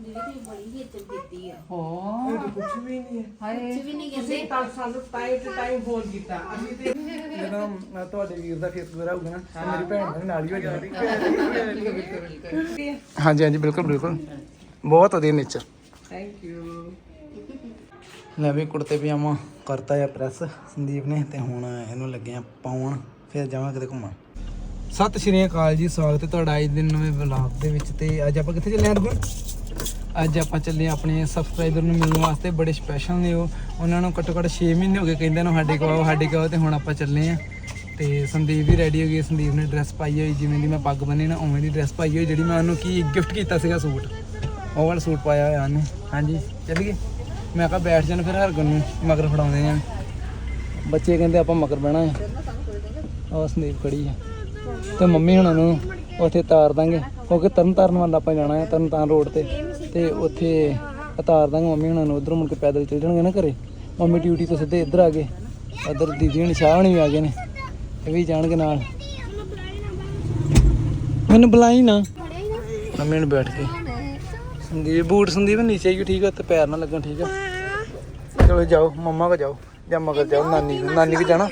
ਦੀਦੀ ਤੁਸੀਂ ਬੜੀ ਹੀ ਇੱਜ਼ਤ ਕੀਤੀ ਆ। ਹੋ। ਕੁਝ ਵੀ ਨਹੀਂ ਹੈ। ਹਾਏ ਕੁਝ ਵੀ ਨਹੀਂ ਕਹਿੰਦੇ। ਤਾਂ ਸਾਨੂੰ ਟਾਈਮ ਟੂ ਟਾਈਮ ਫੋਨ ਕੀਤਾ। ਅਸੀਂ ਤੇ ਜਦੋਂ ਅਹ, ਤੁਹਾਡੇ ਵੀਰ ਦਾ ਫੇਸ ਵਗੈਰਾ ਹੋਊਗਾ ਨਾ ਤਾਂ ਮੇਰੀ ਭੈਣ ਦੇ ਨਾਲ ਹੀ ਹੋ ਜਾਣੀ। ਹਾਂਜੀ ਹਾਂਜੀ ਬਿਲਕੁਲ ਬਿਲਕੁਲ। ਬਹੁਤ ਵਧੀਆ ਨੇਚਰ ਥੈਂਕ ਯੂ ਲੈ ਵੀ ਕੁੜਤੇ ਪਜਾਮਾ ਕਰਤਾ ਆ ਪ੍ਰੈਸ ਸੰਦੀਪ ਨੇ ਤੇ ਹੁਣ ਇਹਨੂੰ ਲੱਗੇ ਆ ਪਾਉਣ ਫਿਰ ਜਾਵਾਂ ਕਿਤੇ ਘੁੰਮਣ। ਸਤਿ ਸ਼੍ਰੀ ਅਕਾਲ ਜੀ ਸਵਾਗਤ ਹੈ ਤੁਹਾਡਾ ਅੱਜ ਦੇ ਨਵੇਂ ਵਲੌਗ ਦੇ ਵਿੱਚ ਤੇ ਅੱਜ ਆਪਾਂ ਕਿੱਥੇ ਚੱਲੇ ਆਂ ਰੁਕਣ ਅੱਜ ਆਪਾਂ ਚੱਲੇ ਆਂ ਆਪਣੇ ਸਬਸਕ੍ਰਾਈਬਰ ਨੂੰ ਮਿਲਣ ਵਾਸਤੇ, ਬੜੇ ਸਪੈਸ਼ਲ ਨੇ ਉਹ। ਉਹਨਾਂ ਨੂੰ ਘੱਟੋ ਘੱਟ 6 ਮਹੀਨੇ ਹੋ ਗਏ ਕਹਿੰਦੇ ਨੂੰ ਸਾਡੇ ਕੋਲ ਆਓ ਸਾਡੇ ਕੋਲ ਤੇ ਹੁਣ ਆਪਾਂ ਚੱਲੇ ਆਂ ਤੇ ਸੰਦੀਪ ਵੀ ਰੈਡੀ ਹੋ ਗਈ, ਸੰਦੀਪ ਨੇ ਡਰੈਸ ਪਾਈ ਹੋਈ, ਜਿਵੇਂ ਦੀ ਮੈਂ ਪੱਗ ਬੰਨੀ ਨਾ, ਉਵੇਂ ਦੀ ਡਰੈਸ ਪਾਈ ਹੋਈ, ਜਿਹੜੀ ਮੈਂ ਉਹਨੂੰ ਕੀ ਗਿਫਟ ਕੀਤਾ ਸੀਗਾ ਸੂਟ। ਉਹ ਵਾਲਾ ਸੂਟ ਪਾਇਆ ਹੋਇਆ ਉਹਨੇ। ਹਾਂਜੀ, ਚੱਲੀਏ। ਮੈਂ ਕਿਹਾ ਬੈਠ ਜਾਣ ਫਿਰ ਹਰਗਨ ਨੂੰ, ਮਗਰ ਫੜਾਉਂਦੇ ਆ ਬੱਚੇ ਕਹਿੰਦੇ ਆਪਾਂ ਮਗਰ ਬਹਿਣਾ ਹੈ। ਉਹ ਸੰਦੀਪ ਖੜੀ ਹੈ। ਤੇ ਮੰਮੀ ਹੁਣਾਂ ਨੂੰ ਉੱਥੇ ਤਾਰ ਦਾਂਗੇ। ਕਿਉਂਕਿ ਤਰਨ ਤਾਰਨ ਵੱਲ ਆਪਾਂ ਜਾਣਾ ਹੈ ਤਰਨ ਤਾਰਨ ਰੋਡ ਤੇ। ਤੇ ਉੱਥੇ ਉਤਾਰ ਦਾਂਗੇ ਮੰਮੀ ਹੁਣਾਂ ਨੂੰ, ਉਧਰੋਂ ਮੁੜ ਕੇ ਪੈਦਲ ਚੱਲ ਜਾਣਗੇ ਨਾ ਘਰੇ। ਮੰਮੀ ਡਿਊਟੀ ਤੋਂ ਸਿੱਧੇ ਇੱਧਰ ਆ ਗਏ। ਉਧਰ ਦੀਦੀ ਹਣੀ ਸ਼ਾਹ ਹਣੀ ਆ ਗਏ ਨੇ, ਇਹ ਵੀ ਜਾਣਗੇ ਨਾਲ। ਮੈਨੂੰ ਬੁਲਾਈ ਨਾ। ਮੰਮੀ ਨੂੰ ਬੈਠ ਕੇ। ਸੰਦੀਪ, ਬੂਟ ਸੰਦੀਪ ਨੀਚੇ ਹੀ ਠੀਕ ਹੈ ਤੇ ਪੈਰ ਨਾ ਲੱਗਣ, ਠੀਕ ਹੈ ਚਲੋ ਜਾਓ, ਮੰਮਾ ਕੋ ਜਾਓ, ਜਾਂ ਮਗਰ ਜਾਓ, ਨਾਨੀ ਕੋਲ। ਨਾਨੀ ਵੀ ਜਾਣਾ।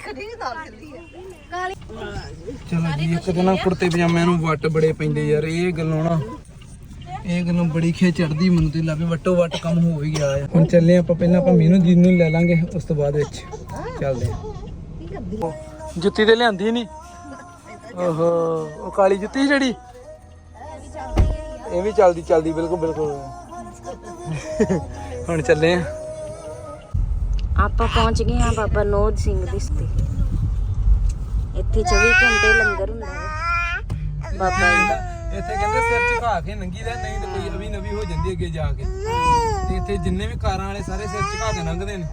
ਚਲੋ ਜੀ, ਇੱਕ ਦਿਨ ਕੁੜਤੇ ਪਜਾਮਿਆਂ ਨੂੰ ਵੱਟ ਬੜੇ ਪੈਂਦੇ ਯਾਰ, ਇਹ ਗੱਲੋਂ ਨਾ ਇਹ ਗੱਲੋਂ ਬੜੀ ਖੇ ਚੜਦੀ ਮੈਨੂੰ ਤੇ ਲੱਗੇ ਵੱਟੋ ਵੱਟ ਕੰਮ ਹੋ ਵੀ ਗਿਆ ਹੁਣ ਚੱਲੇ ਆਪਾਂ, ਪਹਿਲਾਂ ਆਪਾਂ ਮੀਨੂ ਜੀ ਨੂੰ ਲੈ ਲਾਂਗੇ, ਉਸ ਤੋਂ ਬਾਅਦ ਵਿੱਚ ਚੱਲਦੇ ਆ। ਜੁੱਤੀ ਤੇ ਲਿਆਂਦੀ ਨਹੀਂ? ਓਹੋ, ਉਹ ਕਾਲੀ ਜੁੱਤੀ ਜਿਹੜੀ? ਇਹ ਵੀ ਚੱਲਦੀ ਚੱਲਦੀ, ਬਿਲਕੁਲ ਬਿਲਕੁਲ। ਹੁਣ ਚੱਲੇ ਆ। ਆਪਾਂ ਪਹੁੰਚ ਗਏ ਆ ਬਾਬਾ ਨੋਦ ਸਿੰਘ ਦੀ ਸਤੇ ਇੱਥੇ 24 ਘੰਟੇ ਲੰਗਰ ਹੁੰਦਾ ਹੈ। ਬਾਬਾ ਜੀ ਦਾ ਇੱਥੇ ਕਹਿੰਦੇ ਸਿਰ ਝੁਕਾ ਕੇ ਨੰਗੀ ਦਾ ਨਹੀਂ ਤੇ ਕੋਈ ਅਵੀ ਨਵੀ ਹੋ ਜਾਂਦੀ ਅੱਗੇ ਜਾ ਕੇ। ਤੇ ਇੱਥੇ ਜਿੰਨੇ ਵੀ ਕਾਰਾਂ ਵਾਲੇ ਸਾਰੇ ਸਿਰ ਝੁਕਾ ਕੇ ਲੰਘਦੇ ਨੇ।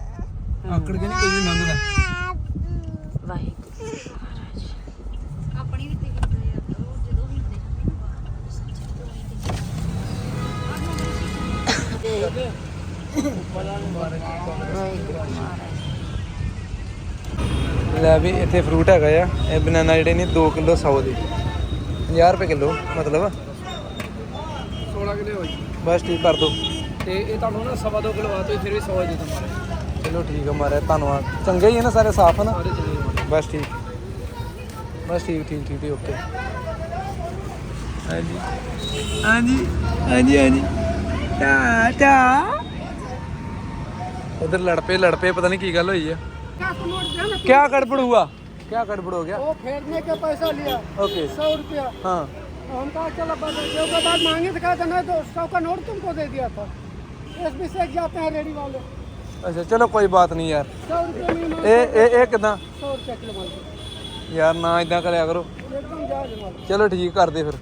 ਆਕੜ ਕੇ ਨਹੀਂ ਕੋਈ ਵੀ ਲੰਘਦਾ ਵਾਹਿਗੁਰੂ ਲੈ ਵੀ ਇੱਥੇ ਫਰੂਟ ਹੈਗਾ ਆ ਇਹ ਬਨਾਨਾ ਜਿਹੜੇ ਨੇ 2 ਕਿਲੋ 100 ਦੇ। 50 ਰੁਪਏ ਕਿਲੋ ਮਤਲਬ। 16 ਕਿਲੋ ਹੋਈ। ਬਸ ਠੀਕ ਕਰ ਦੋ। ਤੇ ਇਹ ਤੁਹਾਨੂੰ ਨਾ ਸਵਾ 2 ਕਿਲੋ ਆ ਫਿਰ ਵੀ 100 ਦੇ ਦਿੰਦਾ ਚਲੋ ਠੀਕ ਹੈ ਮਾਰੇ ਧੰਨਵਾਦ। ਚੰਗੇ ਹੀ ਨਾ ਸਾਰੇ ਸਾਫ਼ ਹਨ? ਬਸ ਠੀਕ। ਬਸ ਠੀਕ ਠੀਕ ਠੀਕ ਓਕੇ। ਹਾਂਜੀ। ਹਾਂਜੀ ਹਾਂਜੀ ਹਾਂਜੀ। ਟਾ ਟਾ ਉਧਰ ਲੜ ਪਏ ਪਤਾ ਨਹੀਂ ਕੀ ਗੱਲ ਹੋਈ ਆ। ਕਿਆ ਗੜਬੜ ਹੁਆ क्या गड़बड़ हो गया वो फेरने का पैसा लिया ओके सौ रुपया हाँ हम कहा चलो बदल के बाद मांगे तो कहा था नहीं तो सौ का नोट तुमको दे दिया था एस बी से जाते हैं रेडी वाले अच्छा चलो कोई बात नहीं यार सौ रुपये में माल- ए ए ए किदां सौ रुपया किलो माल दो। यार ना इदां करिया करो एकदम जायज माल चलो ठीक कर दे फिर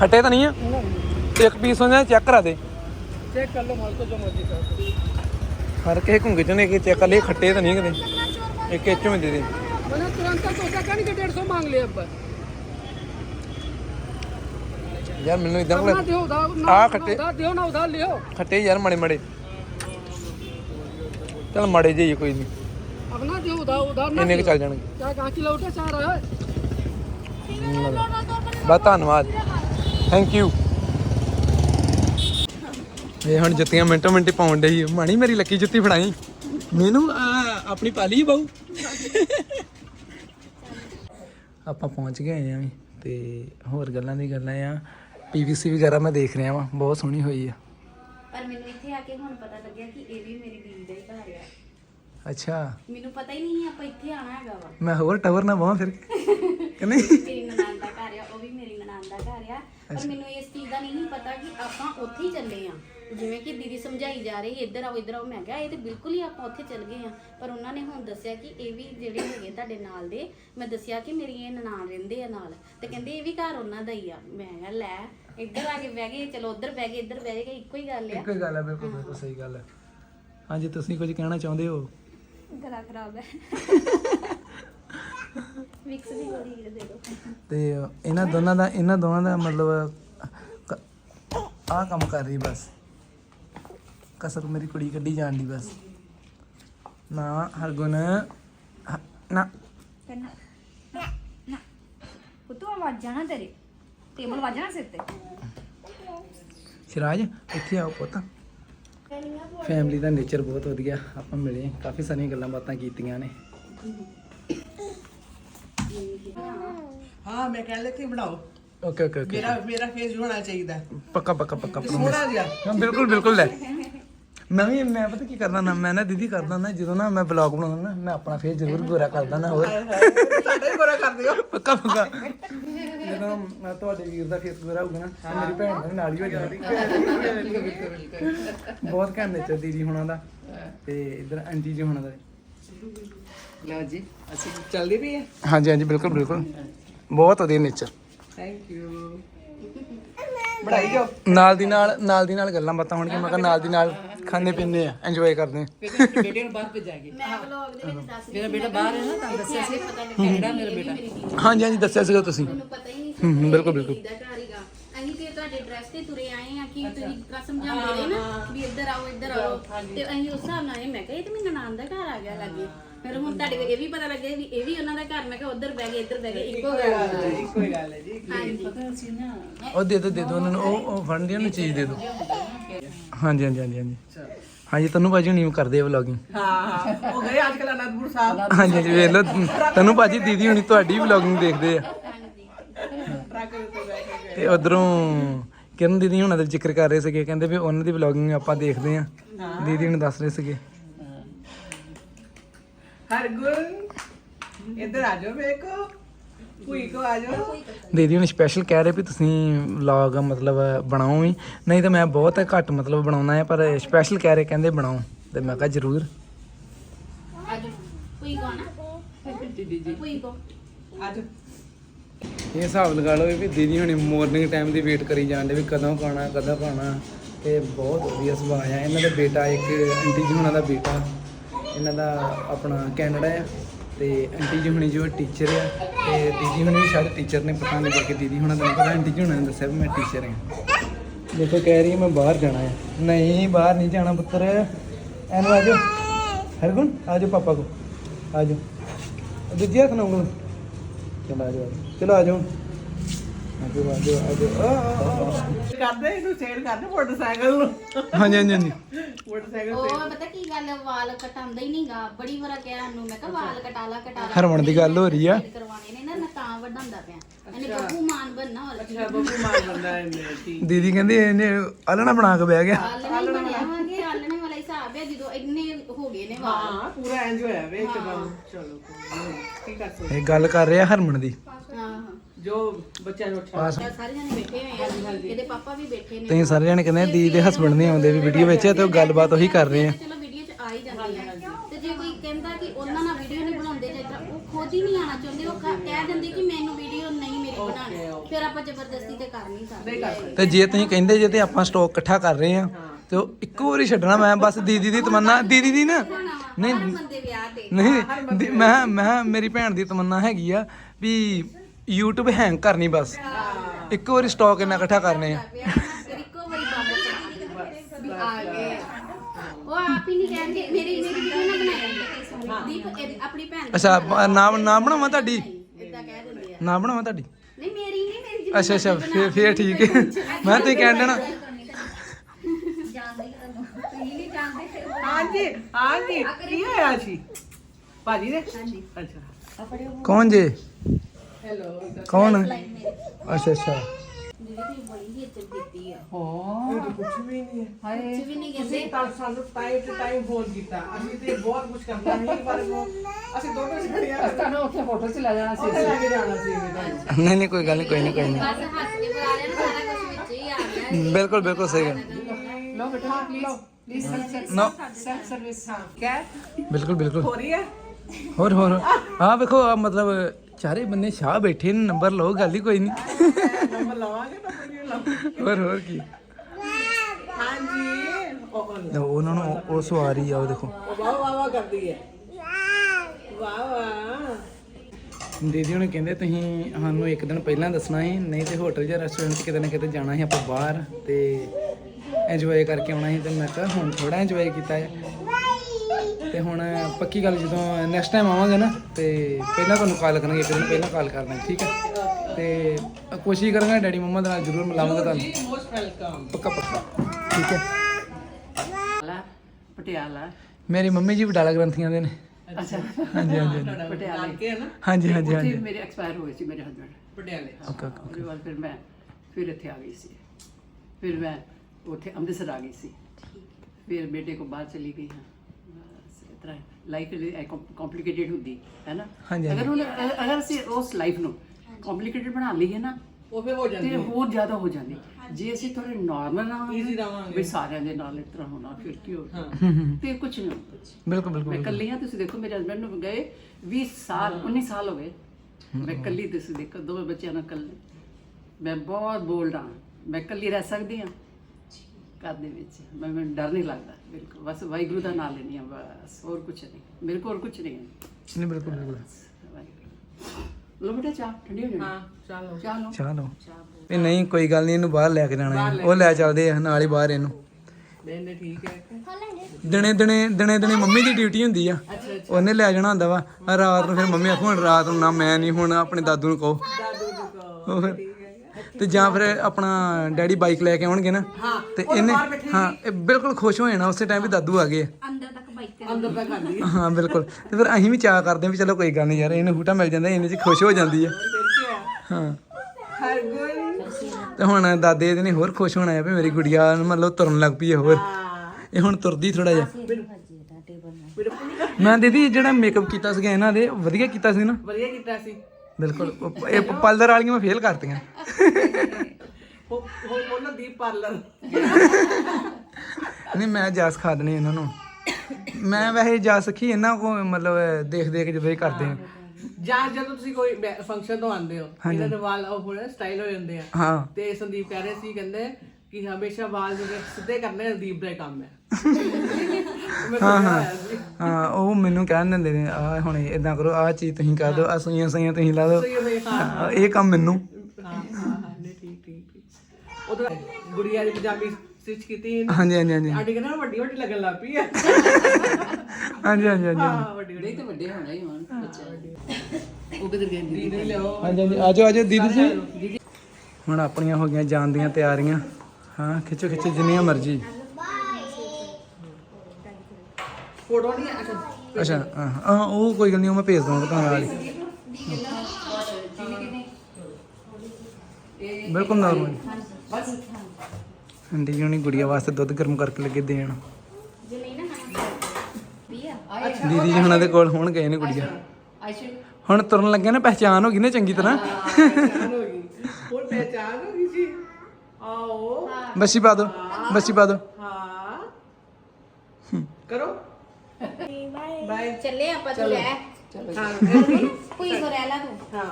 हटे तो नहीं है नहीं एक पीस हो जाए चेक करा दे चेक कर लो माल को जो मर्जी कर दो हर के घुंगे चने के चेक कर ले खट्टे तो नहीं कदे एक एच में दे दे मैंने तुरंत तो उसका कहने के डेढ़ सौ मांग लिया अब यार मैंने इदां अपना दियो उधार आ ना खट्टे उधार दियो ना उधार लियो खट्टे यार मड़े मड़े चल मड़े जी कोई नहीं अपना दियो उधार उधार ना इन्ने के दियो। चल जाएंगे क्या कहाँ की लौटे चाह रहा है ਬਸ ਧੰਨਵਾਦ ਥੈਂਕ ਯੂ ਇਹ ਹੁਣ ਜੁੱਤੀਆਂ ਮਿੰਟੋ ਮਿੰਟੀ ਪਾਉਣ ਡਈ। ਮਾਣੀ ਮੇਰੀ ਲੱਕੀ ਜੁੱਤੀ ਫੜਾਈ ਮੈਨੂੰ ਆਪਣੀ ਪਾਲੀ ਬਾਊ ਆਪਾਂ ਪਹੁੰਚ ਗਏ ਆ ਤੇ ਹੋਰ ਗੱਲਾਂ ਦੀ ਗੱਲਾਂ ਆ। ਪੀਵੀਸੀ ਵਗੈਰਾ ਮੈਂ ਦੇਖ ਰਿਹਾ ਵਾਂ ਬਹੁਤ ਸੋਹਣੀ ਹੋਈ ਆ। ਪਰ ਮੈਨੂੰ ਇੱਥੇ ਆ ਕੇ ਹੁਣ ਪਤਾ ਲੱਗਿਆ ਕਿ ਇਹ ਵੀ ਮੇਰੀ ਦੀਦੀ ਦਾ ਹੀ ਘਰ ਆ। ਅੱਛਾ। ਮੈਨੂੰ ਪਤਾ ਹੀ ਨਹੀਂ ਆਪਾਂ ਇੱਥੇ ਆਣਾ ਹੈਗਾ ਵਾ। ਮੈਂ ਹੋਰ ਟਵਰ ਨਾ ਬਾਹਾਂ ਫਿਰ। ਕਿ ਨਹੀਂ? ਮੇਰੀ ਨਨਾਣ ਦਾ ਘਰ ਆ ਉਹ ਵੀ ਮੇਰੀ ਨਨਾਣ ਦਾ ਘਰ ਆ। ਪਰ ਮੈਨੂੰ ਇਸ ਚੀਜ਼ ਦਾ ਨਹੀਂ ਪਤਾ ਕਿ ਆਪਾਂ ਉੱਥੇ ਹੀ ਚੱਲੇ ਆ ਜਿਵੇਂ ਕਿ ਦੀਦੀ ਸਮਝਾਈ ਜਾ ਰਹੀ ਇੱਧਰ ਆਓ ਇੱਧਰ ਆਓ। ਮੈਂ ਕਿਹਾ ਇਹ ਤੇ ਬਿਲਕੁਲ ਹੀ ਆਪਾਂ ਉੱਥੇ ਚੱਲ ਗਏ ਆ ਪਰ ਉਹਨਾਂ ਨੇ ਹੁਣ ਦੱਸਿਆ ਕਿ ਇਹ ਵੀ ਜਿਹੜੇ ਹੈਗੇ ਤੁਹਾਡੇ ਨਾਲ ਦੇ ਮੈਂ ਦੱਸਿਆ ਕਿ ਮੇਰੀ ਇਹ ਨਨਾਣ ਰਹਿੰਦੇ ਆ ਨਾਲ। ਤੇ ਕਹਿੰਦੇ ਇਹ ਵੀ ਘਰ ਉਹਨਾਂ ਦਾ ਹੀ ਆ। ਮੈਂ ਕਿਹਾ ਲੈ ਇੱਧਰ ਆ ਕੇ ਬਹਿ ਗਏ। ਚਲੋ ਉੱਧਰ ਬਹਿ ਗਏ ਇੱਧਰ ਬਹਿ ਗਏ ਇੱਕੋ ਹੀ ਗੱਲ ਆ। ਇੱਕੋ ਹੀ ਗੱਲ ਹੈ ਬਿਲਕੁਲ ਬਿਲਕੁਲ ਸਹੀ ਗੱਲ ਹੈ ਹਾਂਜੀ ਤੁਸੀਂ ਕੁਝ ਕਹਿਣਾ ਚਾਹੁੰਦੇ ਹੋ? ਗਲਾ ਖਰਾਬ ਹੈ। ਮਿਕਸ ਦੀ ਗੋਲੀ ਦੇ ਦਿਓ। ਤੇ ਇਹਨਾਂ ਦੋਨਾਂ ਦਾ ਇਹਨਾਂ ਦੋਵਾਂ ਦਾ ਮਤਲਬ ਆਹ ਕੰਮ ਕਰ ਰਹੀ ਬਸ। ਕਸਰ ਮੇਰੀ ਕੁੜੀ ਕੱਢੀ ਜਾਣ ਦੀ ਬਸ। ਨਾ ਹਰਗੁਣ ਹ- ਨਾ। ਨਾ ਨਾ। ਪੁੱਤੂ ਆ ਵੱਜ ਜਾਣਾ ਤੇਰੇ। ਟੇਬਲ ਵੱਜ ਜਾਣਾ ਸਿਰ ਤੇ। ਸਿਰਾਜ ਇੱਥੇ ਆਓ ਪੁੱਤ। ਫੈਮਿਲੀ ਦਾ ਨੇਚਰ ਬਹੁਤ ਵਧੀਆ। ਆਪਾਂ ਮਿਲੇ ਕਾਫੀ ਸਾਰੀਆਂ ਗੱਲਾਂ ਬਾਤਾਂ ਕੀਤੀਆਂ ਨੇ। ਹਾਂ ਮੈਂ ਕਹਿ ਲੱਗੀ ਬਣਾਓ। ਓਕੇ ਓਕੇ ਓਕੇ ਮੇਰਾ ਮੇਰਾ ਫੇਸ ਹੋਣਾ ਚਾਹੀਦਾ। ਪੱਕਾ ਪੱਕਾ ਪੱਕਾ promise। ਸੋਹਣਾ ਜਿਹਾ ਹਾਂ ਬਿਲਕੁਲ ਬਿਲਕੁਲ ਮੈਂ ਮੈਂ ਪਤਾ ਕੀ ਕਰਦਾ ਨਾ ਮੈਂ ਨਾ ਦੀਦੀ ਕਰਦਾ ਨਾ ਜਦੋਂ ਨਾ ਮੈਂ ਬਲੌਗ ਬਣਾਉਂਦਾ ਨਾ ਮੈਂ ਆਪਣਾ ਫੇਸ ਜ਼ਰੂਰ ਗੋਰਾ ਕਰਦਾ ਨਾ ਹੋਰ। ਸਾਡੇ ਹੀ ਗੋਰਾ ਕਰ ਦਿਓ ਪੱਕਾ ਪੱਕਾ। ਜਦੋਂ ਤੁਹਾਡੇ ਵੀਰ ਦਾ ਫੇਸ ਗੋਰਾ ਹੋਊਗਾ ਨਾ ਮੇਰੀ ਭੈਣ ਦਾ ਵੀ ਨਾਲ ਹੀ ਹੋ ਜਾਣਾ। ਬਹੁਤ ਘੰਟੇ ਚ ਦੀਦੀ ਹੁਣਾਂ ਦਾ ਤੇ ਇਧਰ ਆਂਟੀ ਜੀ ਹੁਣਾਂ ਦਾ ਲਓ ਜੀ ਅਸੀਂ ਚੱਲਦੇ ਵੀ ਹੈ ਹਾਂਜੀ ਹਾਂਜੀ ਬਿਲਕੁਲ ਬਿਲਕੁਲ। ਬਹੁਤ ਵਧੀਆ ਨੇਚਰ ਥੈਂਕ ਯੂ ਬੜਾਈ ਜਾਓ। ਨਾਲ ਦੀ ਨਾਲ ਨਾਲ ਦੀ ਨਾਲ ਗੱਲਾਂ ਬਾਤਾਂ ਹੋਣਗੀਆਂ ਮੈਂ ਕਿਹਾ ਨਾਲ ਦੀ ਨਾਲ ਖਾਣੇ ਪੀਣੇ ਆ ਇੰਜੋਏ ਕਰਦੇ ਆ। ਬੇਟੇ ਨੂੰ ਬਾਹਰ ਭੇਜਾਂਗੇ। ਮੈਂ ਵਲੌਗ ਦੇ ਵਿੱਚ ਦੱਸ ਮੇਰਾ ਬੇਟਾ ਬਾਹਰ ਹੈ ਨਾ ਤਾਂ ਦੱਸਿਆ ਸੀ? ਕੈਨੇਡਾ ਮੇਰਾ ਬੇਟਾ? ਹਾਂਜੀ ਹਾਂਜੀ ਦੱਸਿਆ ਸੀਗਾ ਤੁਸੀਂ। ਮੈਨੂੰ ਪਤਾ ਹੀ ਨਹੀਂ ਬਿਲਕੁਲ, ਬਿਲਕੁਲ। ਦੀਦੀ ਦਾ ਘਰ ਹੀਗਾ ਅਸੀਂ ਤੇ ਤੁਹਾਡੇ ਡਰੈਸ ਤੇ ਤੁਰੇ ਆਏ ਆ ਕਿ ਤੁਸੀਂ ਤਰ੍ਹਾਂ ਸਮਝਾਉਂਦੇ ਰਹੇ ਨਾ ਵੀ ਇੱਧਰ ਆਓ ਇੱਧਰ ਆਓ। ਤੇ ਅਸੀਂ ਉਸ ਹਿਸਾਬ ਨਾਲ ਆਏ। ਮੈਂ ਕਿਹਾ ਇਹ ਤੇ ਮੇਰੀ ਨਨਾਣ ਦਾ ਘਰ ਆ ਗਿਆ ਲੱਗੇ। ਫਿਰ ਹੁਣ ਤੁਹਾਡੇ ਕੋਲ ਇਹ ਵੀ ਪਤਾ ਲੱਗਿਆ ਵੀ ਇਹ ਵੀ ਉਹਨਾਂ ਦਾ ਘਰ। ਮੈਂ ਕਿਹਾ ਉੱਧਰ ਬਹਿ ਗਏ ਇੱਧਰ ਬਹਿ ਗਏ ਇੱਕੋ ਗੱਲ ਆ। ਇੱਕੋ ਹੀ ਗੱਲ ਹੈ ਜੀ। ਹਾਂਜੀ। ਉਹ ਦੇ ਦੋ ਦੇ ਦੋ ਉਹਨਾਂ ਨੂੰ। ਉਹ ਉਹ ਫੜਨ ਦੀ ਉਹਨੂੰ ਚੀਜ਼ ਦੇ ਦੋ। ਹਾਂਜੀ ਹਾਂਜੀ ਹਾਂਜੀ ਹਾਂਜੀ। ਹਾਂਜੀ ਤੈਨੂੰ ਭਾਜੀ ਨੀਮ ਕਰਦੇ ਆ ਵਲੌਗਿੰਗ ਹਾਂ ਹਾਂ। ਉਹ ਗਏ ਅੱਜ ਕੱਲ ਅਨੰਦਪੁਰ ਸਾਹਿਬ। ਹਾਂਜੀ ਹਾਂਜੀ ਵੇਖ ਲਓ। ਤੈਨੂੰ ਭਾਜੀ ਦੀਦੀ ਹੁਣੀ ਤੁਹਾਡੀ ਵਲੌਗਿੰਗ ਦੇਖਦੇ ਆ। ਟਰੱਕ ਦੇ ਉੱਤੇ ਬੈਠ ਕੇ ਗਏ ਤੇ ਉਧਰੋਂ ਕਿਰਨ ਦੀਦੀ ਹੁਣਾਂ ਦਾ ਜ਼ਿਕਰ ਕਰ ਰਹੇ ਸੀਗੇ ਕਹਿੰਦੇ ਵੀ ਉਹਨਾਂ ਦੀ ਵਲੌਗਿੰਗ ਆਪਾਂ ਦੇਖਦੇ ਆ। ਦੀਦੀ ਨੂੰ ਦੱਸ ਰਹੇ ਸੀਗੇ। ਹਰਗੁਣ ਇੱਧਰ ਆ ਜਾਓ ਵੇਖੋ। ਭੂਈ ਕੋ ਆ ਜਾਓ। ਦੀਦੀ ਹੁਣ ਸਪੈਸ਼ਲ ਕਹਿ ਰਹੇ ਵੀ ਤੁਸੀਂ ਵਲੌਗ ਮਤਲਬ ਬਣਾਓ ਵੀ। ਨਹੀਂ ਤਾਂ ਮੈਂ ਬਹੁਤ ਘੱਟ ਮਤਲਬ ਬਣਾਉਣਾ ਹੈ ਪਰ ਸਪੈਸ਼ਲ ਕਹਿ ਰਹੇ ਕਹਿੰਦੇ ਬਣਾਓ। ਤੇ ਮੈਂ ਕਿਹਾ ਜ਼ਰੂਰ। ਕੋਈ ਕੋਈ ਇਹ ਹਿਸਾਬ ਲਗਾ ਲਓ ਵੀ ਦੀਦੀ ਹੁਣੀ ਮਾਰਨਿੰਗ ਟਾਈਮ ਦੀ ਵੇਟ ਕਰੀ ਜਾਂਦੇ ਵੀ ਕਦੋਂ ਪਾਣਾ ਕਦੋਂ ਪਾਣਾ ਤੇ ਬਹੁਤ ਵਧੀਆ ਸੁਭਾਅ ਆ। ਇਹਨਾਂ ਦਾ ਬੇਟਾ ਇੱਕ ਆਂਟੀ ਜੀ ਹੁਣਾਂ ਦਾ ਬੇਟਾ। ਇਹਨਾਂ ਦਾ ਆਪਣਾ ਕੈਨੇਡਾ ਆ। ਤੇ ਆਂਟੀ ਜੀ ਹੁਣੀ ਜੋ ਟੀਚਰ ਆ। ਤੇ ਦੀਦੀ ਹੁਣੀ ਵੀ ਸ਼ਾਇਦ ਟੀਚਰ ਨੇ ਪਤਾ ਨਹੀਂ ਕਿ ਦੀਦੀ ਹੁਣਾਂ ਨਹੀਂ ਪਤਾ ਆਂਟੀ ਜੀ ਹੁਣਾਂ ਨੇ ਦੱਸਿਆ ਵੀ ਮੈਂ ਟੀਚਰ ਹਾਂ। ਦੇਖੋ ਕਹਿ ਰਹੀ ਹੈ ਮੈਂ ਬਾਹਰ ਜਾਣਾ ਹੈ। ਨਹੀਂ ਬਾਹਰ ਨਹੀਂ ਜਾਣਾ ਪੁੱਤਰ। ਐਨੂੰ ਆ ਜਾਓ। ਹਰਗੁਣ ਆ ਜਾਓ ਪਾਪਾ ਕੋ ਆ ਜਾਓ। ਦੂਜੀ ਹੱਥ ਨਾਲ ਉਂਗਲ। ਚਲੋ ਆ ਜਾਓ ਚਲੋ ਆ ਜਾਓ। ਆ ਜਾਓ ਆ ਜਾਓ ਆ ਜਾਓ। ਆ, ਆ, ਆ। ਕਰਦੇ ਇਹਨੂੰ ਸੇਲ ਕਰਦੇ ਮੋਟਰਸਾਈਕਲ ਨੂੰ। ਹਾਂਜੀ ਹਾਂਜੀ ਹਾਂਜੀ। ਮੋਟਰਸਾਈਕਲ ਉਹ ਪਤਾ ਕੀ ਗੱਲ ਹੈ, ਵਾਲ ਕਟਾਉਂਦਾ ਹੀ ਨਹੀਂਗਾ ਬੜੀ ਵਾਰ ਕਿਹਾ ਉਹਨੂੰ ਮੈਂ ਕਿਹਾ ਵਾਲ ਕਟਾ ਲਾ ਕਟਾ ਲਾ। ਹਰਮਨ ਦੀ ਗੱਲ ਹੋ ਰਹੀ ਆ। ਕਰਵਾਉਣੇ ਨੇ ਨਾ ਮੈਂ ਤਾਂ ਵਧਾਉਂਦਾ ਪਿਆ। ਇਹਨੇ ਬੱਬੂ ਮਾਨ ਬੰਨਾ ਹੋਰ ਅੱਛਾ ਬੱਬੂ ਮਾਰ ਬੰਦਾ ਇਹਨੇ ਠੀਕ ਦੀਦੀ ਕਹਿੰਦੇ ਇਹਨੇ ਆਲਣਾ ਬਣਾ ਕੇ ਬਹਿ ਗਿਆ। ਆਲਣੇ ਬਣਿਆ ਵਾਂਗੇ ਆਲਣੇ ਵਾਲਾ ਹਿਸਾਬ ਹੈ ਜਦੋਂ ਇੰਨੇ ਹੋ ਗਏ ਨੇ ਵਾਲ। ਹਾਂ ਪੂਰਾ ਇੰਜ ਹੋਇਆ ਵੇ ਇੱਕਦਮ ਚਲੋ ਕੋਈ ਨੀ, ਕੀ ਕਰ ਸਕਦੇ? ਇਹ ਗੱਲ ਕਰ ਰਿਹਾ ਹਰਮਨ ਦੀ। ਹਾਂ। ਜੋ ਬੱਚਾ ਜੋ ਅੱਛਾ ਪਾਸ ਸਾਰੇ ਜਣੇ ਬੈਠੇ ਹੋਏ ਆ। ਇਹਦੇ ਪਾਪਾ ਵੀ ਬੈਠੇ ਨੇ। ਤੁਸੀਂ ਸਾਰੇ ਜਣੇ ਕਹਿੰਦੇ ਦੀਦੀ ਦੇ ਹਸਬੰਡ ਨਹੀਂ ਆਉਂਦੇ ਵੀ ਵੀਡੀਓ ਵਿੱਚ ਤੇ ਉਹ ਗੱਲਬਾਤ ਉਹੀ ਕਰ ਰਹੇ ਆ। ਚਲੋ ਵੀਡੀਓ 'ਚ ਆ ਹੀ ਜਾਂਦੀ ਹੈ ਤੇ ਜੇ ਕੋਈ ਕਹਿੰਦਾ ਕਿ ਉਹਨਾਂ ਨਾਲ ਵੀਡੀਓ ਨਹੀਂ ਬਣਾਉਂਦੇ ਜਾਂ ਇੱਦਾਂ, ਉਹ ਖੁਦ ਹੀ ਨਹੀਂ ਆਣਾ ਚਾਹੁੰਦੇ ਉਹ ਕ- ਕਹਿ ਦਿੰਦੇ ਕਿ ਮੈਨੂੰ ਵੀਡੀਓ ਨਹੀਂ ਮੇਰੀ ਬਣਾਉਣੀ। ਫਿਰ ਆਪਾਂ ਜ਼ਬਰਦਸਤੀ ਤੇ ਕਰ ਨਹੀਂ ਸਕਦੇ। ਤੇ ਜੇ ਤੁਸੀਂ ਕਹਿੰਦੇ ਜੇ ਤੇ ਆਪਾਂ ਸਟਾਕ ਇਕੱਠਾ ਕਰ ਰਹੇ ਆ ਤੇ ਉਹ ਇੱਕੋ ਵਾਰੀ ਛੱਡਣਾ ਮੈਂ ਬਸ ਦੀਦੀ ਦੀ ਤਮੰਨਾ ਦੀਦੀ ਦੀ ਨਾ। ਨਹੀਂ ਹਰ ਬੰਦੇ ਵਿਆਹ ਤੇ। ਨਹੀਂ ਦੀ- ਮੈਂ ਮੈਂ ਮੇਰੀ ਭੈਣ ਦੀ ਤਮੰਨਾ ਹੈਗੀ ਆ ਵੀ YouTube ਹੈਂਗ ਕਰਨੀ ਬਸ। ਇੱਕੋ ਵਾਰੀ ਸਟਾਕ ਇੰਨਾ ਇਕੱਠਾ ਕਰਨੇ ਆ। ਵਿਆਹ ਨਾਲ ਫਿਰ ਇੱਕੋ ਵਾਰੀ ਬੰਬ ਵੀ ਆ ਗਏ। ਉਹ ਆਪ ਹੀ ਨਹੀਂ ਕਹਿੰਦੇ ਮੇਰੀ ਮੇਰੀ ਵੀਡੀਓ ਨਾ ਬਣਾਇਆ ਦੀਪ ਇਹ ਆਪਣੀ ਭੈਣ ਦੀ ਅੱਛਾ ਬ- ਨਾਮ ਨਾਮ ਬਣਾਵਾਂ ਤੁਹਾਡੀ? ਇਦਾਂ ਕਹਿ ਦਿੰਦੇ ਆ। ਨਾਮ ਬਣਾਵਾਂ ਤੁਹਾਡੀ? ਨਹੀਂ ਮੇਰੀ ਨਹੀਂ ਮੇਰੀ ਅੱਛਾ ਅੱਛਾ ਫੇਰ ਫੇਰ ਠੀਕ ਹੈ। ਮੈਂ ਤੇ ਕਹਿਣ ਦੇਣਾ। ਹਾਂਜੀ ਹਾਂਜੀ। ਕੀ ਹੋਇਆ ਸੀ ਭਾਜੀ ਨੇ ਅੱਛਾ। ਕੌਣ ਜੇ? ਹੈਲੋ ਕੌਣ? ਅੱਛਾ ਅੱਛਾ। ਜਿਹੜੀ ਤੁਸੀਂ ਬੜੀ ਹੀ ਇੱਜ਼ਤ ਦਿੱਤੀ ਆ। ਹਾਂ ਕੁਝ ਵੀ ਨਹੀਂ ਹੈ ਕੁਝ ਵੀ ਨਹੀਂ ਕਹਿੰਦੇ। ਤੁਸੀਂ ਤਾਂ ਸਾਨੂੰ ਟਾਈਮ ਟੂ ਟਾਈਮ ਫੋਨ ਕੀਤਾ। ਅਸੀਂ ਤੇ ਬਹੁਤ ਕੁਝ ਕਰਨਾ ਸੀ ਪਰ ਉਹ ਅਸੀਂ ਦੋਨੋਂ ਸਿੱਖਿਆ ਤੁਹਾਨੂੰ ਉੱਥੇ ਹੋਟਲ ਚ ਲੈ ਜਾਣਾ ਸੀ। ਲੈ ਕੇ ਜਾਣਾ ਸੀ ਇਹਨੂੰ। ਨਹੀਂ ਨਹੀਂ ਕੋਈ ਗੱਲ ਨਹੀਂ ਕੋਈ ਨਹੀਂ ਕੋਈ ਨਹੀਂ ਬਸ ਹੱਸ ਕੇ ਬੁਲਾ ਲਿਆ ਨਾ ਸਾਰਾ ਕੁਝ ਵਿੱਚ ਹੀ ਆ ਗਿਆ। ਬਿਲਕੁਲ ਬਿਲਕੁਲ ਸਹੀ ਗੱਲ। ਲਓ ਬੇਟਾ ਲਓ ਪਲੀਜ਼ ਸੈਲਫ ਨੋ ਸਰਵਿਸ ਹਾਂ ਕਿਆ ਬਿਲਕੁਲ ਬਿਲਕੁਲ। ਹੋ ਰਹੀ ਹੈ? ਹੋਰ ਹੋਰ। ਆਹ ਵੇਖੋ ਆ ਮਤਲਬ ਚਾਰੇ ਬੰਨੇ ਸ਼ਾਹ ਬੈਠੇ ਨੇ ਨੰਬਰ ਲਓ ਗੱਲ ਹੀ ਕੋਈ ਨਹੀਂ ਨੰਬਰ ਲਵਾਂਗੇ ਲਓ ਹੋਰ ਹੋਰ ਕੀ? ਹਾਂਜੀ। ਉਹ ਲਓ, ਉਹਨਾਂ ਨੂੰ ਉਹ- ਉਹ ਸਵਾਰੀ ਆ ਉਹ ਦੇਖੋ। ਵਾਹ ਵਾਹ ਵਾਹ ਕਰਦੀ ਹੈ। ਵਾਹ ਵਾਹ। ਦੀਦੀ ਹੁਣ ਕਹਿੰਦੇ ਤੁਸੀਂ ਸਾਨੂੰ ਇੱਕ ਦਿਨ ਪਹਿਲਾਂ ਦੱਸਣਾ ਸੀ ਨਹੀਂ ਤੇ ਹੋਟਲ ਜਾਂ ਰੈਸਟੋਰੈਂਟ 'ਚ ਕਿਤੇ ਨਾ ਕਿਤੇ ਜਾਣਾ ਸੀ ਆਪਾਂ ਬਾਹਰ ਤੇ ਇੰਜੋਏ ਕਰਕੇ ਆਉਣਾ ਸੀ ਤੇ ਮੈਂ ਕਿਹਾ ਹੁਣ ਥੋੜਾ ਇੰਜੋਏ ਕੀਤਾ ਹੈ। ਤੇ ਹੁਣ ਪੱਕੀ ਗੱਲ ਜਦੋਂ ਨੈਕਸਟ ਟਾਈਮ ਆਵਾਂਗੇ ਨਾ ਤੇ ਪਹਿਲਾਂ ਤੁਹਾਨੂੰ ਕਾਲ ਕਰਾਂਗੇ ਇੱਕ ਦਿਨ ਪਹਿਲਾਂ ਕਾਲ ਕਰਨਾ ਠੀਕ ਹੈ? ਤੇ ਕੋਸ਼ਿਸ਼ ਕਰਾਂਗੇ ਡੈਡੀ ਮੰਮਾ ਦੇ ਨਾਲ ਜ਼ਰੂਰ ਮਿਲਾਵਾਂਗਾ ਤੁਹਾਨੂੰ। ਮੋਸਟ ਵੈਲਕਮ ਪੱਕਾ ਪੱਕਾ ਠੀਕ ਹੈ? ਪਟਿਆਲਾ ਮੇਰੀ ਮੰਮੀ ਜੀ ਬਡਾਲਾ ਗ੍ਰੰਥੀਆਂ ਦੇ ਨੇ। ਅੱਛਾ। ਹਾਂਜੀ ਹਾਂਜੀ। ਪਟਿਆਲੇ। ਕੇ ਹੈ ਨਾ? ਹਾਂਜੀ ਹਾਂਜੀ ਮੇਰੇ ਐਕਸਪਾਇਰ ਹੋਏ ਸੀ ਮੇਰੇ ਹਸਬੰਡ ਪਟਿਆਲੇ। ਓਕੇ ਓਕੇ ਉਹਦੇ ਬਾਅਦ ਫਿਰ ਮੈਂ ਫਿਰ ਇੱਥੇ ਆ ਗਈ ਸੀ। ਫਿਰ ਮੈਂ ਉੱਥੇ ਅੰਮ੍ਰਿਤਸਰ ਆ ਗਈ ਸੀ। ਫਿਰ ਬੇਟੇ ਕੋ ਬਾਹਰ ਚਲੀ ਗਈ ਹਾਂ। ਤਰ੍ਹਾਂ ਲਾਈਫ ਕੰਪਲਿਕੇਟਿਡ ਹੁੰਦੀ ਹੈ ਨਾ? ਹਾਂਜੀ, ਅਗਰ ਉਹ ਅਗਰ ਅਸੀਂ ਉਸ ਲਾਈਫ ਨੂੰ ਕੰਪਲਿਕੇਟਿਡ ਬਣਾ ਲਈਏ ਨਾ ਉਹ ਫੇ ਹੋ ਜਾਂਦੀ ਤੇ ਹੋਰ ਜ਼ਿਆਦਾ ਹੋ ਜਾਂਦੀ। ਜੇ ਅਸੀਂ ਥੋੜੇ ਨਾਰਮਲ ਰਹਾਂਗੇ Easy ਰਹਾਂਗੇ। ਵੀ ਸਾਰਿਆਂ ਦੇ ਨਾਲ ਇਸ ਤਰ੍ਹਾਂ ਹੋਣਾ ਫਿਰ ਕੀ ਹੋ। ਤੇ ਕੁਝ ਨਹੀਂ ਹੁੰਦਾ। ਬਿਲਕੁਲ ਬਿਲਕੁਲ ਮੈਂ ਕੱਲੀ ਹਾਂ ਤੁਸੀਂ ਦੇਖੋ ਮੇਰੇ ਹਸਬੰਡ ਨੂੰ ਗਏ 20 ਸਾਲ 19 ਸਾਲ ਹੋ ਗਏ। ਮੈਂ ਕੱਲੀ ਤੁਸੀਂ ਦੇਖੋ ਦੋਵੇਂ ਬੱਚਿਆਂ ਨਾਲ ਕੱਲੀ ਮੈਂ ਬਹੁਤ ਬੋਲਡ ਹਾਂ। ਮੈਂ ਕੱਲੀ ਰਹਿ ਸਕਦੀ ਹਾਂ। ਘਰ ਦੇ ਵਿੱਚ। ਮੈਂ ਮੈਨੂੰ ਡਰ ਨਹੀਂ ਲੱਗਦਾ ਬਿਲਕੁਲ। ਬਸ ਵਾਹਿਗੁਰੂ ਦਾ ਨਾਮ ਲੈਣੀ ਆ ਬਸ ਹੋਰ ਕੁਝ ਨਹੀਂ। ਮੇਰੇ ਕੋਲ ਕੁਝ ਨਹੀਂ ਹੈ। ਨਹੀਂ ਬਿਲਕੁਲ ਬਿਲਕੁਲ। ਲੋ ਬੇਟਾ ਚਾਹ ਠੰਡੀ ਹੋ ਜਾਣੀ? ਹਾਂ ਚਲੋ ਚਾਹ ਲਓ। ਚਲੋ ਇਹ ਨਹੀਂ ਕੋਈ ਗੱਲ ਨਹੀਂ ਇਹਨੂੰ ਬਾਹਰ ਲੈ ਕੇ ਜਾਣਾ ਹੈ। ਉਹ ਲੈ ਚੱਲਦੇ ਆ ਨਾਲ ਹੀ ਬਾਹਰ ਇਹਨੂੰ। ਨਹੀਂ ਨਹੀਂ ਠੀਕ ਹੈ। ਦਿਨੇ ਦਿਨੇ ਦਿਨੇ ਦਿਨੇ ਮੰਮੀ ਦੀ ਡਿਊਟੀ ਹੁੰਦੀ ਆ। ਉਹਨੇ ਲੈ ਜਾਣਾ ਹੁੰਦਾ ਵਾ। ਆਹ ਰਾਤ ਨੂੰ ਫਿਰ ਮੰਮੀ ਆਖੂ ਹੁਣ ਰਾਤ ਨੂੰ ਨਾ ਮੈਂ ਨਹੀਂ ਹੁਣ ਆਪਣੇ ਦਾਦੂ ਨੂੰ ਕਹੋ। ਉਹ ਫਿਰ ਤੇ ਜਾਂ ਫਿਰ ਆਪਣਾ ਡੈਡੀ ਬਾਈਕ ਲੈ ਕੇ ਆਉਣਗੇ ਨਾ ਤੇ ਇਹਨੇ ਹਾਂ ਇਹ ਬਿਲਕੁਲ ਖੁਸ਼ ਹੋ ਜਾਣਾ ਉਸੇ ਟਾਈਮ ਵੀ ਦਾਦੂ ਆ ਗਏ ਆ। ਅੰਦਰ ਤੱਕ ਬਾਈਕ ਤੇ ਅੰਦਰ ਤੱਕ ਆਂਦੀ ਹਾਂ ਬਿਲਕੁਲ। ਤੇ ਫਿਰ ਅਸੀਂ ਵੀ ਚਾਹ ਕਰਦੇ ਹਾਂ ਵੀ ਚਲੋ ਕੋਈ ਗੱਲ ਨਹੀਂ ਯਾਰ ਇਹਨੂੰ ਹੂਟਾ ਮਿਲ ਜਾਂਦਾ ਇਹਨੇ ਚ ਖੁਸ਼ ਹੋ ਜਾਂਦੀ ਆ। ਆ ਹਾਂ। ਤੇ ਹੁਣ ਦਾਦੇ ਇਹਦੇ ਨੇ ਹੋਰ ਖੁਸ਼ ਹੋਣਾ ਹੈ ਵੀ ਮੇਰੀ ਗੁੜੀਆ ਨੂੰ ਮਤਲਬ ਤੁਰਨ ਲੱਗ ਪਈ ਹੈ ਹੋਰ। ਇਹ ਹੁਣ ਤੁਰਦੀ ਥੋੜਾ ਜਿਹਾ। ਮੈਂ ਦੀਦੀ ਜਿਹੜਾ ਮੇਕਅਪ ਕੀਤਾ ਸੀਗਾ ਇਹਨਾਂ ਦੇ ਵਧੀਆ ਕੀਤਾ ਸੀ ਨਾ? ਵਧੀਆ ਕੀਤਾ ਸੀ। ਬਿਲਕੁਲ। ਉਹ- ਇਹ ਪਾਰਲਰ ਵਾਲੀਆਂ ਮੈਂ ਫੇਲ ਕਰਤੀਆਂ। ਉਹ ਉਹ ਉਹਨਾਂ ਦੀਪ ਪਾਰਲਰ। ਨਹੀਂ ਮੈਂ ਜਾ ਸਿਖਾ ਦੇਣੀ ਇਹਨਾਂ ਨੂੰ। ਮੈਂ ਵੈਸੇ ਜਾ ਸਿੱਖੀ ਇਹਨਾਂ ਕੋ ਮਤਲਬ ਦੇਖ ਦੇਖ ਜਦੋਂ ਇਹ ਕਰਦੇ ਆ। ਜਾਂ ਜਦੋਂ ਤੁਸੀਂ ਕੋਈ ਫੰਕਸ਼ਨ ਤੋਂ ਆਉਂਦੇ ਹੋ ਇਹਨਾਂ ਦੇ ਵਾਲ ਉਹ ਹੋਣਾ ਸਟਾਈਲ ਹੋ ਜਾਂਦੇ ਆ। ਹਾਂ। ਤੇ ਸੰਦੀਪ ਕਹਿ ਰਹੇ ਸੀ ਕਹਿੰਦੇ ਕਿ ਹਮੇਸ਼ਾ ਵਾਲ ਜਿਹੜੇ ਸਿੱਧੇ ਕਰਨੇ ਸੰਦੀਪ ਦਾ ਹੀ ਕੰਮ ਹੈ। ਹਾਂ ਹਾਂ। ਹਾਂ ਉਹ ਮੈਨੂੰ ਕਹਿ ਦਿੰਦੇ ਨੇ ਆ ਹੁਣ ਇਦਾਂ ਕਰੋ ਆ ਚੀਜ਼ ਤੁਸੀਂ ਕਰ ਦਿਓ ਆ ਸੂਈਆਂ ਸੂਈਆਂ ਤੁਸੀਂ ਲਾ ਦਿਓ। ਹਾਂ, ਇਹ ਕੰਮ ਮੈਨੂੰ। ਹਾਂ ਹਾਂ ਨਹੀਂ ਠੀਕ ਠੀਕ ਠੀਕ। ਉਦੋਂ ਗੁੜੀਆ ਦੀ ਪੰਜਾਬੀ ਸਟਿਚ ਕੀਤੀ। ਹਾਂਜੀ ਹਾਂਜੀ ਹਾਂਜੀ। ਆਡੀ ਕਹਿੰਦਾ ਵੱਡੀ ਵੱਡੀ ਲੱਗਣ ਲੱਗ ਪਈ ਹੈ ਹਾਂਜੀ ਹਾਂਜੀ ਹਾਂਜੀ। ਹਾਂ ਵੱਡੀ ਵੱਡੀ। ਤੇ ਵੱਡੇ ਹੋਣਾ ਹੀ ਹੋਣ ਬੱਚੇ। ਉਹ ਕਿਧਰ ਗਏ ਦੀਦੀ ਨਹੀਂ ਲਿਓ ਹਾਂਜੀ ਹਾਂਜੀ। ਆਜੋ ਆਜੋ ਦੀਦੀ ਜੀ। ਹੁਣ ਆਪਣੀਆਂ ਹੋ ਗਈਆਂ ਜਾਣ ਦੀਆਂ ਤਿਆਰੀਆਂ। ਹਾਂ ਖਿੱਚੋ ਖਿੱਚੋ ਜਿੰਨੀਆਂ ਮਰਜ਼ੀ। ਫੋਟੋ ਨਹੀਂ ਅੱਛਾ ਅੱਛਾ ਹਾਂ ਹਾਂ ਉਹ ਕੋਈ ਗੱਲ ਨਹੀਂ ਉਹ ਮੈਂ ਭੇਜ ਦਵਾਂਗਾ ਤੁਹਾਨੂੰ ਨਾਲ ਹੀ। ਬਿਲਕੁਲ ਨਾਰਮਲ ਹੰਡੀ ਜਣੀ ਗੁੜੀਆ ਵਾਸਤੇ ਦੁੱਧ ਗਰਮ ਕਰਕੇ ਲੱਗੇ ਦੇਣ। ਜੇ ਨਹੀਂ ਨਾ ਖਾਣਾ ਵੀ ਆ ਦੀਦੀ ਜੀ ਹੁਣਾਂ ਦੇ ਕੋਲ ਹੁਣ ਗਏ ਨੇ ਗੁੜੀਆ। ਹੁਣ ਤੁਰਨ ਲੱਗੇ ਨਾ ਪਹਿਚਾਨ ਹੋ ਗਈ ਨਾ ਚੰਗੀ ਤਰ੍ਹਾਂ। ਪਹਿਚਾਨ ਹੋ ਗਈ ਹੋਰ ਪਹਿਚਾਨ ਹੋ ਗਈ ਸੀ ਆਓ। ਬੱਸੀ ਪਾ ਦੋ ਬੱਸੀ ਪਾ ਦੋ ਹਾਂ। ਕਰੋ। ਬਾਏ ਚੱਲੇ ਆਪਾਂ ਤੂੰ ਲੈ। ਹਾਂ। ਕੋਈ ਸੋ ਰਹਿ ਲਾ ਤੂੰ। ਹਾਂ।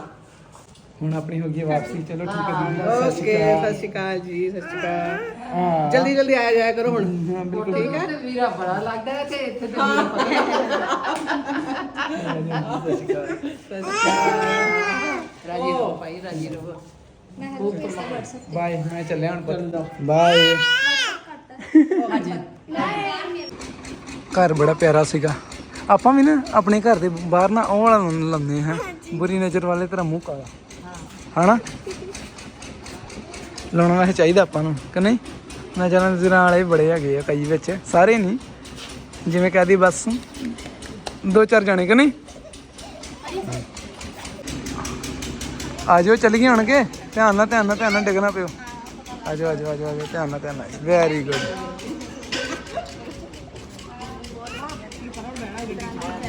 ਹੁਣ ਆਪਣੀ ਹੋ ਗਈ ਵਾਪਸੀ ਚਲੋ ਠੀਕ ਹੈ। ਸਤਿ ਸ਼੍ਰੀ ਓਕੇ ਅਕਾਲ। ਸਤਿ ਸ਼੍ਰੀ ਅਕਾਲ ਜੀ ਸਤਿ ਸ਼੍ਰੀ ਅਕਾਲ। ਹਾਂ। ਜਲਦੀ ਜਲਦੀ ਆਇਆ ਜਾਇਆ ਕਰੋ ਹੁਣ। ਠੀਕ ਹੈ ਵੀਰਾ ਬੜਾ ਲੱਗਦਾ ਹੈ ਤੇ ਇੱਥੇ ਤੇ ਵੀਰਾ ਪਤਾ ਰਾਜੀ ਰਹੋ ਭਾਈ ਰਾਜੀ ਰਹੋ। ਬਾਏ ਮੈਂ ਚੱਲਿਆ ਹੁਣ ਪਤਾ। ਬਾਏ ਘਰ ਬੜਾ ਪਿਆਰਾ ਸੀਗਾ। ਆਪਾਂ ਵੀ ਨਾ ਆਪਣੇ ਘਰ ਦੇ ਬਾਹਰ ਨਾ ਉਹ ਵਾਲਾ ਲੰਮੇ ਹਾਂ। ਬੁਰੀ ਨਜ਼ਰ ਵਾਲੇ ਤੇਰਾ ਮੂੰਹ ਕਾਲਾ। ਹਨਾ? ਲਾਉਣਾ ਵੈਸੇ ਚਾਹੀਦਾ ਆਪਾਂ ਨੂੰ ਕਿ ਨਹੀਂ? ਨਜ਼ਰਾਂ ਨਜ਼ਰਾਂ ਵਾਲੇ ਬੜੇ ਹੈਗੇ ਆ ਕਈ ਵਿੱਚ ਸਾਰੇ ਨਹੀਂ। ਜਿਵੇਂ ਕਹਦੀ ਬਸ ਦੋ ਚਾਰ ਜਾਣੇ ਕਿ ਨਹੀਂ? ਆਜੋ ਚੱਲ ਗਏ ਹੁਣ ਕੇ ਧਿਆਨ ਨਾਲ ਧਿਆਨ ਨਾਲ ਧਿਆਨ ਨਾਲ ਡਿੱਗਣਾ ਪਿਓ। ਆਜੋ ਆਜੋ ਆਜੋ ਆਜੋ ਧਿਆਨ ਨਾਲ ਧਿਆਨ ਨਾਲ। ਵੈਰੀ ਗੁੱਡ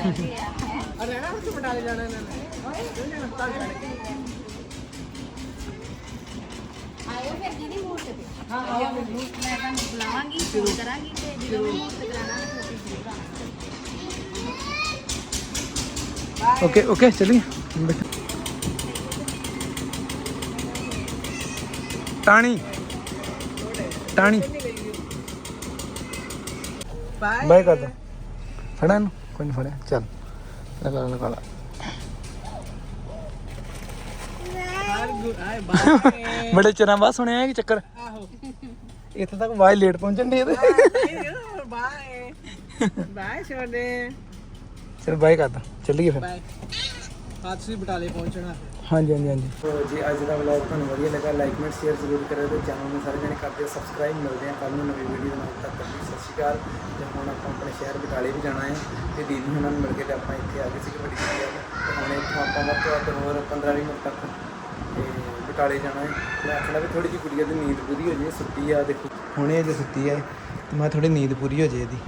ਰਹਿਣਾ ਉੱਥੇ ਬਟਾਲੇ ਜਾਣਾ ਇਹਨਾਂ ਨੇ। ਆਇਓ ਫਿਰ ਦੀਦੀ ਮੂਰਤ ਤੇ। ਹਾਂ ਆਓ ਮੈਂ ਤੁਹਾਨੂੰ ਬੁਲਾਵਾਂਗੀ ਫੋਨ ਕਰਾਂਗੀ ਤੇ ਜਦੋਂ ਵੀ ਮੂਰਤ ਕਰਾਣਾ ਤਾਂ ਤੁਸੀਂ ਜ਼ਰੂਰ ਆਉਣਾ ਓਕੇ ਓਕੇ ਚਲਿਏ। ਟਾਣੀ। ਟਾਣੀ। ਬਾਏ ਬਾਏ ਕਰ ਦੋ ਫੜਾ ਇਹਨੂੰ। ਕੋਈ ਨਹੀਂ ਫੜਿਆ। ਚੱਲ ਲਗਾ ਲਾ, ਲਗਾ ਲਾ ਬੜੇ ਚਿਰਾਂ ਬਾਅਦ ਸੁਣਿਆ ਇਹ ਚੱਕਰ। ਆਹੋ। ਇੱਥੇ ਤੱਕ ਵਾਜ ਲੇਟ ਪਹੁੰਚਣ ਦੇ ਇਹਦੇ ਬਾਏ ਬਾਏ ਛੋਡੇ ਚਲ ਬਾਏ ਕਰਦਾ ਚੱਲੀਏ ਫਿਰ। ਬਾਏ। ਵੀ ਬਟਾਲੇ ਪਹੁੰਚਣਾ। ਹਾਂਜੀ ਹਾਂਜੀ ਹਾਂਜੀ। ਤੋ ਜੀ ਅੱਜ ਦਾ ਵਲੌਗ ਤੁਹਾਨੂੰ ਵਧੀਆ ਲੱਗਾ ਲਾਈਕ ਕਮੈਂਟ ਸ਼ੇਅਰ ਜ਼ਰੂਰ ਕਰਿਓ ਤੇ ਚੈਨਲ ਨੂੰ ਸਾਰੇ ਜਣੇ ਕਰਦੇ ਸਬਸਕ੍ਰਾਈਬ ਮਿਲਦੇ ਆ ਕੱਲ ਨੂੰ ਨਵੀਂ ਵੀਡੀਓ ਨਾਲ। ਤੱਕ ਦੀ ਸਤਿ ਸ਼੍ਰੀ ਅਕਾਲ। ਤੇ ਹੁਣ ਆਪਾਂ ਆਪਣੇ ਸ਼ਹਿਰ ਬਟਾਲੇ ਵੀ ਜਾਣਾ ਹੈ ਤੇ ਦੀਦੀ ਉਹਨਾਂ ਨੂੰ ਮਿਲ ਕੇ ਤੇ ਆਪਾਂ ਇੱਥੇ ਆ ਗਏ ਸੀ ਬੜੀ ਵਧੀਆ ਤੇ ਹੁਣ ਇੱਥੋਂ ਆਪਾਂ ਵੱਧ ਤੋਂ ਵੱਧ ਹੋਰ 15 20 ਮਿੰਟ ਤੱਕ ਤੇ ਬਟਾਲੇ ਜਾਣਾ ਹੈ। ਮੈਂ ਆਖਣਾ ਵੀ ਥੋੜੀ ਜਿਹੀ ਕੁੜੀਆਂ ਦੀ ਨੀਂਦ ਪੂਰੀ ਹੋ ਜੇ ਸੁੱਤੀ ਆ ਦੇਖੋ। ਹੁਣੇ ਜੇ ਸੁੱਤੀ ਆ। ਤੇ ਮੈਂ ਥੋੜੀ ਨੀਂਦ ਪੂਰੀ ਹੋ ਜੇ ਇਹਦੀ।